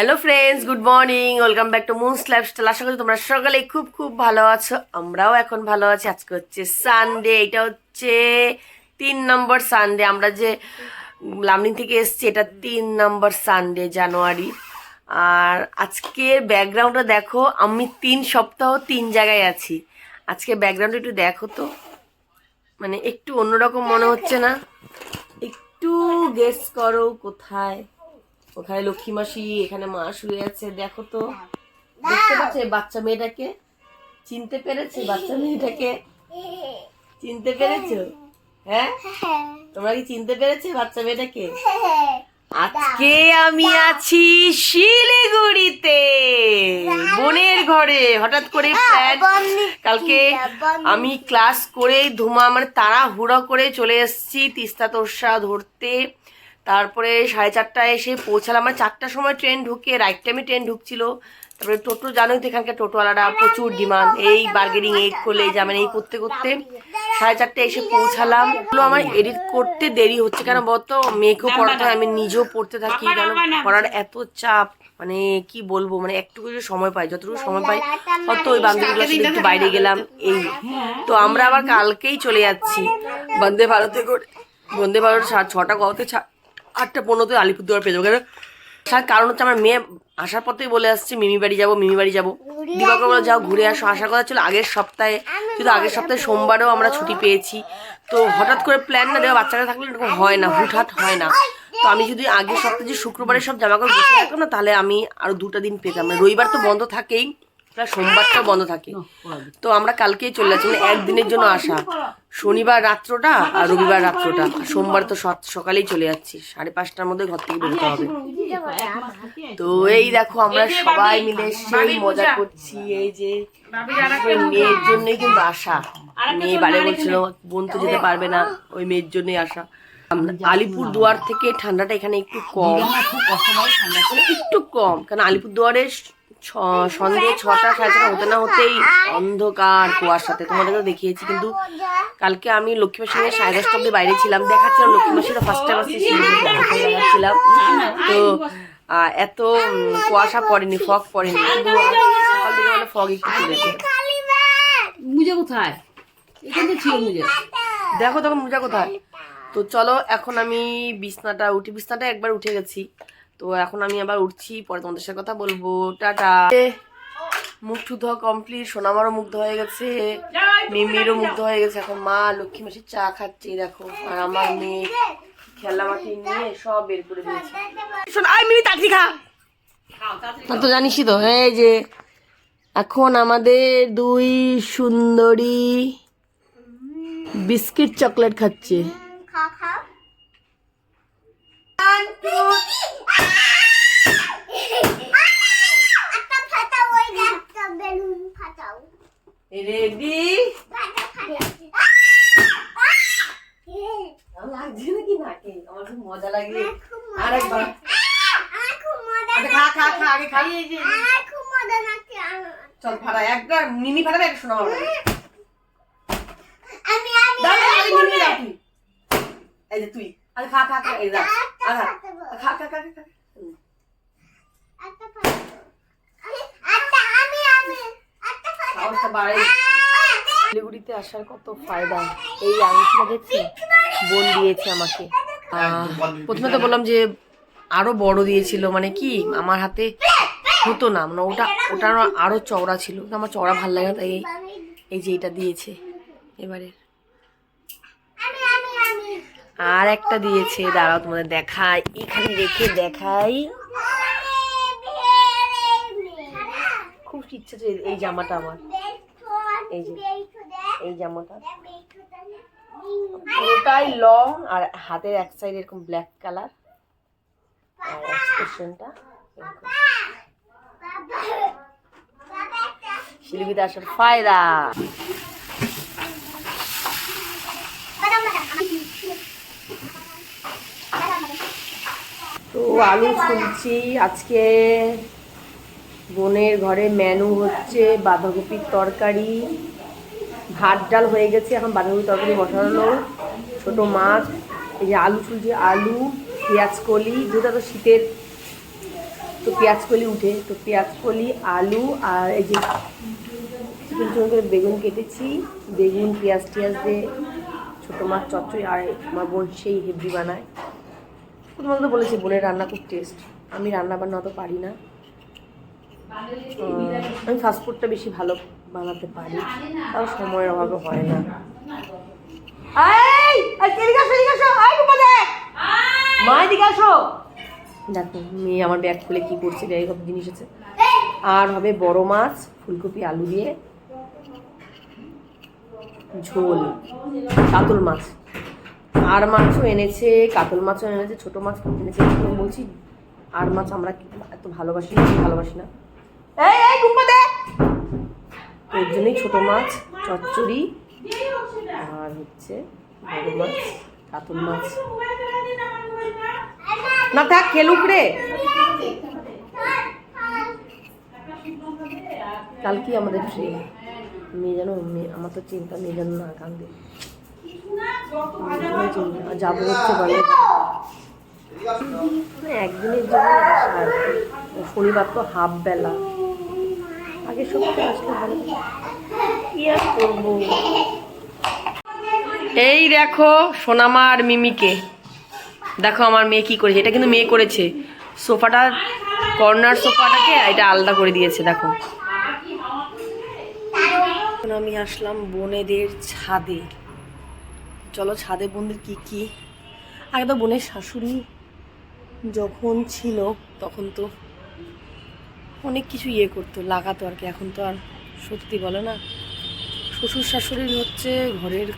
Hello friends good morning welcome back to Moon's lifestyle আশা করি তোমরা সকালে খুব খুব ভালো আছো। আমরাও এখন ভালো আছি। আজকে হচ্ছে সানডে এটা হচ্ছে তিন নম্বর সানডে আমরা যে লামনি থেকে এসছি, এটা তিন নম্বর সানডে জানুয়ারি আর আজকের ব্যাকগ্রাউন্ডটা দেখো, আমি তিন সপ্তাহ তিন জায়গায় আছি। আজকে ব্যাকগ্রাউন্ড একটু দেখো তো। মানে একটু অন্যরকম মনে হচ্ছে না। একটু গেস করো কোথায়। ওখানে লক্ষ্মী মাসি এখানে মা শুয়ে আছে দেখো তো। দেখতে পাচ্ছে বাচ্চা মেয়েটাকে? চিনতে পেরেছে বাচ্চা মেয়েটাকে? চিনতে পেরেছ? হ্যাঁ? তোমরা কি চিনতে পেরেছে বাচ্চা মেয়েটাকে? আজকে আমি আছি শিলিগুড়িতে বোনের ঘরে। হঠাৎ করে প্ল্যান কালকে আমি ক্লাস করে ধুমা মানে তারা হুড়ো করে চলে এসেছি তিস্তা তোরসা ধরতে। তারপরে সাড়ে চারটায় এসে পৌঁছালাম। আমার চারটার সময় ট্রেন ঢুকে রাইট টাইমে ট্রেন ঢুকছিল। তারপরে টোটো জানোই তো এখানকার টোটোওয়ালারা প্রচুর ডিমান্ড এই বার্গেনিং এই করলে যাবেন এই করতে করতে সাড়ে চারটে এসে পৌঁছালাম। এগুলো আমার এডিট করতে দেরি হচ্ছে কেন বলতো? মেয়েকেও পড়াতে হয় আমি নিজেও পড়তে থাকি। কেন পড়ার এত চাপ মানে কি বলব? মানে একটুকু কিছু সময় পাই যতটুকু সময় পাই অত ওই বান্ধবীগুলোর সাথে একটু বাইরে গেলাম এই। তো আমরা আবার কালকেই চলে যাচ্ছি। বন্দে ভারতে করে বন্দে ভারত ছটা কতে আটটা পনেরোতে আলিপুরদুয়ার পেয়ে যাব। কেন? তার কারণ হচ্ছে আমার মেয়ে আসার পথেই বলে আসছে মিমি বাড়ি যাব মিমি বাড়ি যাব। দিবাকর বলে যাও ঘুরে আসো। আসার কথা ছিল আগের সপ্তাহে। কিন্তু আগের সপ্তাহে সোমবারেও আমরা ছুটি পেয়েছি। তো হঠাৎ করে প্ল্যান না দেওয়া বাচ্চারা থাকলে এরকম হয় না হুটহাট হয় না। তো আমি যদি আগের সপ্তাহে যে শুক্রবারে সব জামা কাপড় গুছিয়ে রাখতাম না তাহলে আমি আরও দুটা দিন পেতাম। মানে রবিবার তো বন্ধ থাকেই প্রায় সোমবারটাও বন্ধ থাকে। তো আমরা কালকেই চলে যাচ্ছি মানে একদিনের জন্য আসা। শনিবার রাত্রটা আর রবিবার রাত্রটা। সোমবার তো সৎ- সকালেই চলে যাচ্ছি। সাড়ে পাঁচটার মধ্যে ঘর থেকে বেরোতে হবে। তো এই দেখো আমরা সবাই মিলে সেই মজা করছি এই যে মেয়ের জন্যই কিন্তু আসা মেয়ে বাড়ি বলছিল বোন তো যেতে পারবে না ওই মেয়ের জন্যই আসা আলিপুর দুয়ার থেকে ঠান্ডাটা এখানে একটু কম। একটু কম কারণ আলিপুর দুয়ারে সন্ধ্যে ছটা সাড়ে ছটা হতে না হতেই অন্ধকার কুয়াশাতে। তোমাদেরকে দেখিয়েছি কিন্তু কালকে আমি লক্ষ্মীমার সঙ্গে সাড়ে দশটা অব্দি বাইরে ছিলাম দেখাচ্ছিলাম লক্ষ্মীমাসিটা ফার্স্ট টাইম আসছে দেখাচ্ছিলাম তো এত কুয়াশা পড়েনি ফগ পড়েনি। কিন্তু সকাল থেকে মানে ফগ একটু পড়েছে মুজে কোথায়? এখানে তো ছিল মুজে। দেখো তখন মোজা কোথায়। তো চলো এখন আমি বিছনাটা উঠি। বিছনাটা একবার উঠে গেছি। তো এখন আমি আবার উঠছি পরে তোমাদের সাথে কথা বলব। টাটা। মুখ টুধ কমপ্লিট সোনামারও মুগ্ধ হয়ে গেছে মিমিরও মুগ্ধ হয়ে গেছে। এখন মা লক্ষ্মী মাসির চা খাচ্ছে দেখো। আর আমার মেয়ে খেলনা মাটি নিয়ে সব বের করে দিয়েছে। শোন আয় মিমি তাড়াতাড়ি খা। তা তো জানিসই তো এই যে এখন আমাদের দুই সুন্দরী বিস্কিট চকলেট খাচ্ছে। রেডি লাগছে নাকি নাকে? আমার খুব মজা লাগে। আর একবার। আগে খা খা খা আগে খাই চল ফাটা একবার মিমি ফাটাবে একটা শোনা মিমি এই যে তুই। আরে খা খা খা এই যা আঘা খা খা খা খা হুম। সাহসটা বাড়াই শিলিগুড়িতে আসার কত ফায়দা? এই আংটিটা দেখছি? বোন দিয়েছে আমাকে। প্রথমে তো বললাম যে আরও বড় দিয়েছিল মানে কি? আমার হাতে হতো না মানে ওটা ওটা আরো- চওড়া ছিল। আমার চওড়া ভালো লাগে না তাই এই- এই যে এটা দিয়েছে। এবারে আর একটা দিয়েছে। দাঁড়াও তোমাদের দেখাই। এখানে রেখে দেখাই। খুব ইচ্ছা এই জামাটা আমার। এই যে, এই জামাটা। পুরোটাই লং আর হাতের এক সাইড এরকম ব্ল্যাক কালার আর এক্সপ্রেশনটা শিলিগুড়িতে আসার ফায়দা। তো আলু শুনছি আজকে বোনের ঘরে মেনু হচ্ছে বাঁধাকপির তরকারি। ভাত ডাল হয়ে গেছে, এখন বাঁধাকপির তরকারি বসানো। ছোট মাছ, এই যে আলু ফুলছে, আলু, পেঁয়াজ কলি, যেটা তো শীতের। তো তো পেঁয়াজ কলি উঠে, তো পেঁয়াজ কলি, আলু আর এই যে চিকন চিকন করে বেগুন কেটেছি। বেগুন, পেঁয়াজ টিয়াজ দিয়ে ছোটো মাছ, চচ্চড়ি, আর আমার বোন সেই হেভি বানায়। তোমাকে তো বলেছি বোনের রান্না খুব টেস্ট আমি রান্না বান্না অত পারি না। আমি ফাস্টফুডটা বেশি ভালো বানাতে পারি। তাও সময়ের অভাবে হয় না। মা, এদিকে আসো। দেখো মেয়ে আমার ব্যাগ খুলে কি করছে ব্যাগে জিনিস আছে। আর হবে বড় মাছ ফুলকপি আলু দিয়ে ঝোল কাতল মাছ। আর মাছও এনেছে, কাতল মাছও এনেছে, ছোট মাছ এনেছে। বলছি, আর মাছ আমরা এত ভালোবাসি না ভালোবাসি না? এই ওর জন্যই ছোট মাছ, চচ্চড়ি, আর হচ্ছে বড় মাছ, কাতল মাছ। না থাক, খেলুক রে। কালকে আমাদের ট্রেন মেয়ে যেন আমার তো চিন্তা, মেয়ে যেন না কান্দে। যাব হচ্ছে একদিনের জন্য শনিবার তো হাফ বেলা। আগে আসলে ভালো। কি আর করব? এই দেখো সোনামা আর মিমিকে। দেখো আমার মেয়ে কি করেছে। এটা কিন্তু মেয়ে করেছে। সোফাটা, কর্নার সোফাটাকে এটা আলাদা করে দিয়েছে, দেখো। আমি আসলাম বোনেদের ছাদে। চলো ছাদে বোনদের কি কি? আগে তো বোনের শাশুড়ি যখন ছিল, তখন তো অনেক কিছু ইয়ে করতো, লাগাতো আর কি। এখন তো আর সত্যি বলে না। শ্বশুর শাশুড়ির হচ্ছে ঘরের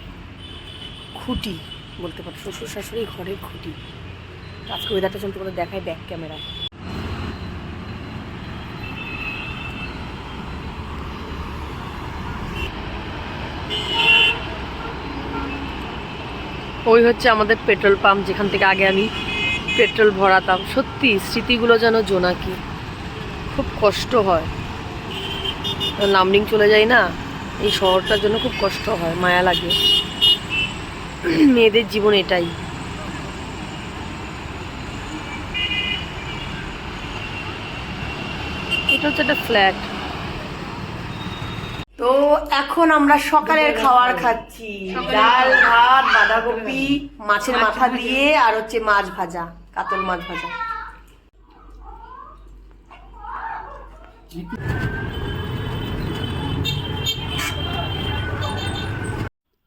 খুঁটি বলতে পারো। শ্বশুর শাশুড়ি ঘরের খুঁটি। আজকে ওয়েদারটা চলতে বলে দেখায় ব্যাক ক্যামেরায় ওই হচ্ছে আমাদের পেট্রোল পাম্প, যেখান থেকে আগে আমি পেট্রোল ভরাতাম। সত্যি, স্মৃতিগুলো যেন জোনাকি। খুব কষ্ট হয়। লামডিং চলে যাই না, এই শহরটার জন্য খুব কষ্ট হয়, মায়া লাগে। মেয়েদের জীবন এটাই। এটা হচ্ছে একটা ফ্ল্যাট তো এখন আমরা সকালের খাবার। খাচ্ছি। ডাল ভাত বাঁধাকপি মাছের মাথা দিয়ে আর হচ্ছে মাছ ভাজা কাতল মাছ ভাজা।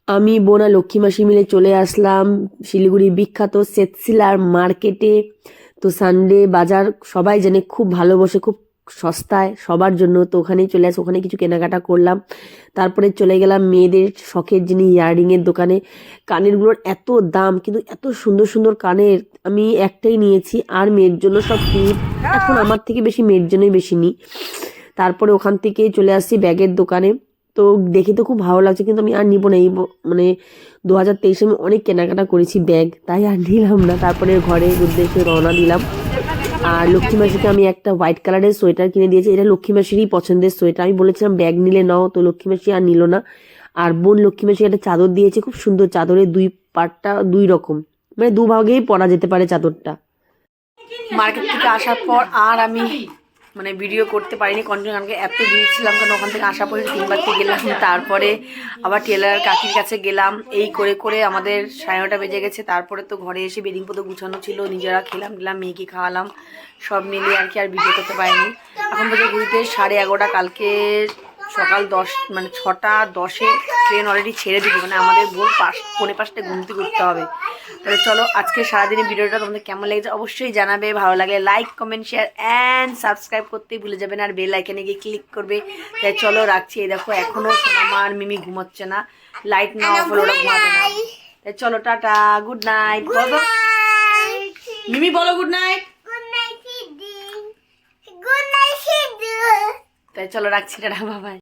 আমি বোনা লক্ষ্মী মাসি মিলে চলে আসলাম শিলিগুড়ি বিখ্যাত সেতসিলার মার্কেটে। তো সানডে বাজার সবাই জানে খুব ভালো বসে খুব সস্তায়, সবার জন্য। তো ওখানেই চলে আসে ওখানে কিছু কেনাকাটা করলাম। তারপরে চলে গেলাম মেয়েদের শখের যিনি ইয়াররিংয়ের দোকানে। কানেরগুলোর এত দাম, কিন্তু এত সুন্দর সুন্দর কানের আমি একটাই নিয়েছি, আর মেয়ের জন্য সব কিনি। এখন আমার থেকে বেশি মেয়ের জন্যই বেশি নিই তারপরে ওখান থেকে চলে আসছি ব্যাগের দোকানে। তো দেখে তো খুব ভালো লাগছে, কিন্তু আমি আর নিবো না। এই মানে দু হাজার তেইশে আমি অনেক কেনাকাটা করেছি ব্যাগ, তাই আর নিলাম না। তারপরে ঘরে উদ্দেশ্যে রওনা দিলাম। আর লক্ষ্মী মাসিকে আমি একটা হোয়াইট কালারের সোয়েটার কিনে দিয়েছি। এটা লক্ষ্মী মাসিরই পছন্দের সোয়েটার। আমি বলেছিলাম, ব্যাগ নিলে নাও, তো লক্ষ্মী মাসি আর নিল না। আর বোন লক্ষ্মী মাসি একটা চাদর দিয়েছে, খুব সুন্দর চাদরের দুই পার্টটা দুই রকম। মানে দুভাগেই পরা যেতে পারে চাদরটা। মার্কেট থেকে আসার পর আর আমি মানে ভিডিও করতে পারিনি কন্টিনিউ কারণ এত দিয়েছিলাম কারণ ওখান থেকে আসা পরে তিনবারতে গেলাম, তারপরে আবার টেলার কাকির কাছে গেলাম, এই করে করে আমাদের সাড়ে নটা বেজে গেছে, তারপরে তো ঘরে এসে বেডিং পোতো গুছানো ছিল, নিজেরা খেলাম গেলাম মেয়েকে খাওয়ালাম, সব মিলিয়ে আর কি আর ভিডিও করতে পারিনি। এখন পর্যন্ত ঘুরিতে সাড়ে এগারোটা, কালকে সকাল দশ মানে ছটা দশে ট্রেন অলরেডি ছেড়ে দিবে মানে আমাদের ভোর পাঁচ পৌনে পাঁচটায় ঘুম থেকে উঠতে হবে। তাহলে চলো আজকে সারাদিনের ভিডিওটা তোমাদের কেমন লেগেছে অবশ্যই জানাবে ভালো লাগলে like comment share and subscribe করতেই ভুলে যাবেন আর বেল আইকনে গিয়ে ক্লিক করবে। তাই চলো রাখছি এই দেখো এখনও সোনামা আর মিমি ঘুমোচ্ছে না। লাইট না অফ হলে ওরা ঘুমাবে না। তাই চলো টাটা গুড নাইট বলো। মিমি বলো গুড নাইট তাই চলো রাখছি টাটা বাবাই